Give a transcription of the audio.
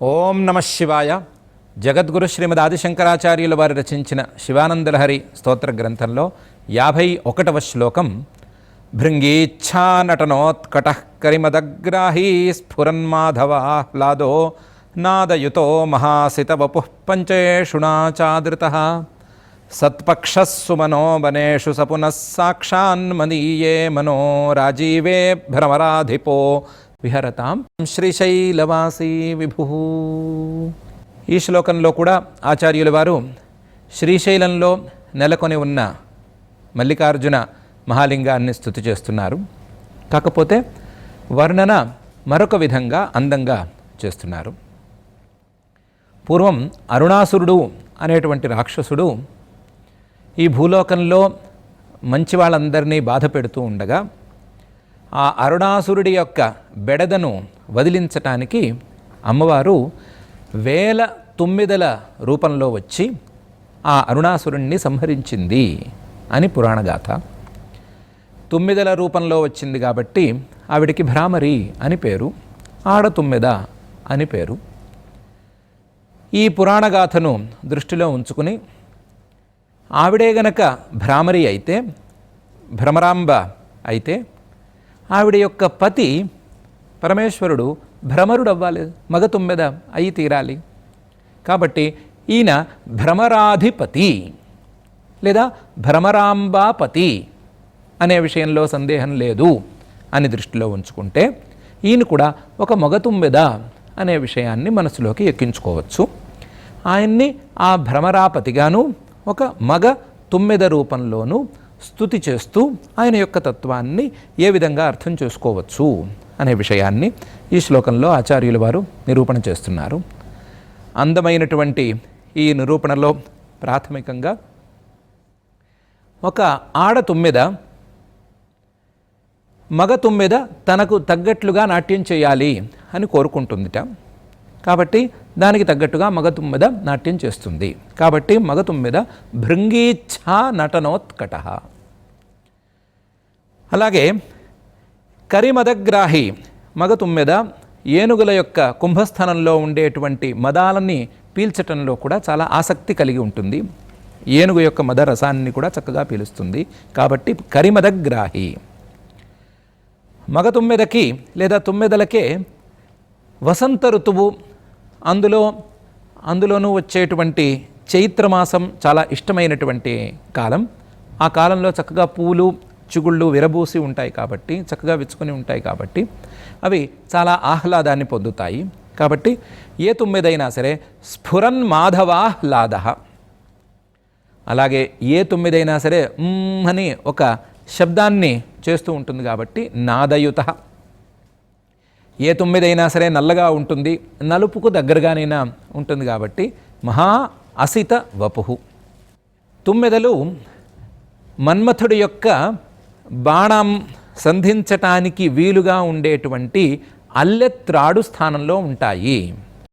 ఓం నమ శివాయ. జగద్గురు శ్రీమద్ ఆదిశంకరాచార్యుల వారు రచించిన శివానందలహరి స్తోత్ర గ్రంథంలో యాభై ఒకటవ శ్లోకం భృంగీచ్ఛానటనోత్కట కరిమదగ్రాహీ స్ఫురన్మాధవాహ్లాదో నాదయుతో మహాసిత మహాసితవపు పంచేషుణాచాదృత సత్పక్షస్సు వనేషు సపునః సాక్షాన్మదీయే మనో రాజీవే భ్రమరాధిపో విహరతాం. శ్రీశైలవాసీ విభు. ఈ శ్లోకంలో కూడా ఆచార్యుల వారు శ్రీశైలంలో నెలకొని ఉన్న మల్లికార్జున మహాలింగాన్ని స్థుతి చేస్తున్నారు. కాకపోతే వర్ణన మరొక విధంగా అందంగా చేస్తున్నారు. పూర్వం అరుణాసురుడు అనేటువంటి రాక్షసుడు ఈ భూలోకంలో మంచి వాళ్ళందరినీ బాధ పెడుతూ ఉండగా ఆ అరుణాసురుడి యొక్క బెడదను వదిలించటానికి అమ్మవారు వేల తొమ్మిదల రూపంలో వచ్చి ఆ అరుణాసురుణ్ణి సంహరించింది అని పురాణగాథ తుమ్మిదల రూపంలో వచ్చింది కాబట్టి ఆవిడికి భ్రామరి అని పేరు ఆడ తుమ్మెద అని పేరు. ఈ పురాణగాథను దృష్టిలో ఉంచుకుని ఆవిడే గనక భ్రామరి అయితే భ్రమరాంబ అయితే ఆవిడ యొక్క పతి పరమేశ్వరుడు భ్రమరుడు అవ్వాలి మగ తుమ్మెద అయి తీరాలి. కాబట్టి ఈయన భ్రమరాధిపతి లేదా భ్రమరాంబాపతి అనే విషయంలో సందేహం లేదు అని దృష్టిలో ఉంచుకుంటే ఈయన కూడా ఒక మగ అనే విషయాన్ని మనసులోకి ఎక్కించుకోవచ్చు. ఆయన్ని ఆ భ్రమరాపతిగాను ఒక మగ తుమ్మెద రూపంలోనూ స్థుతి చేస్తూ ఆయన యొక్క తత్వాన్ని ఏ విధంగా అర్థం చేసుకోవచ్చు అనే విషయాన్ని ఈ శ్లోకంలో ఆచార్యుల వారు నిరూపణ చేస్తున్నారు. అందమైనటువంటి ఈ నిరూపణలో ప్రాథమికంగా ఒక ఆడ తుమ్మెద మగ తుమ్మెద తనకు తగ్గట్లుగా నాట్యం చేయాలి అని కోరుకుంటుందిట. కాబట్టి దానికి తగ్గట్టుగా మగతుమ్మెద నాట్యం చేస్తుంది. కాబట్టి మగతుమ్మెద భృంగీచ్ఛా నటనోత్కట. అలాగే కరిమదగ్రాహి మగతుమ్మెద ఏనుగుల యొక్క కుంభస్థానంలో ఉండేటువంటి మదాలని పీల్చటంలో కూడా చాలా ఆసక్తి కలిగి ఉంటుంది. ఏనుగు యొక్క మద రసాన్ని కూడా చక్కగా పీలుస్తుంది. కాబట్టి కరిమదగ్రాహి మగ తుమ్మెదకి లేదా తుమ్మెదలకే వసంత ఋతువు అందులో అందులోనూ వచ్చేటువంటి చైత్రమాసం చాలా ఇష్టమైనటువంటి కాలం. ఆ కాలంలో చక్కగా పూలు చిగుళ్ళు విరబూసి ఉంటాయి కాబట్టి చక్కగా విచ్చుకొని ఉంటాయి కాబట్టి అవి చాలా ఆహ్లాదాన్ని పొందుతాయి. కాబట్టి ఏ తొమ్మిదైనా సరే స్ఫురన్ మాధవాహ్లాద అలాగే ఏ తొమ్మిదైనా సరే అని ఒక శబ్దాన్ని చేస్తూ ఉంటుంది కాబట్టి నాదయుత. ఏ తొమ్మిదైనా సరే నల్లగా ఉంటుంది నలుపుకు దగ్గరగానైనా ఉంటుంది కాబట్టి మహా అసిత వపుహు. తుమ్మెదలు మన్మథుడి యొక్క బాణం సంధించటానికి వీలుగా ఉండేటువంటి అల్లెత్రాడు స్థానంలో ఉంటాయి.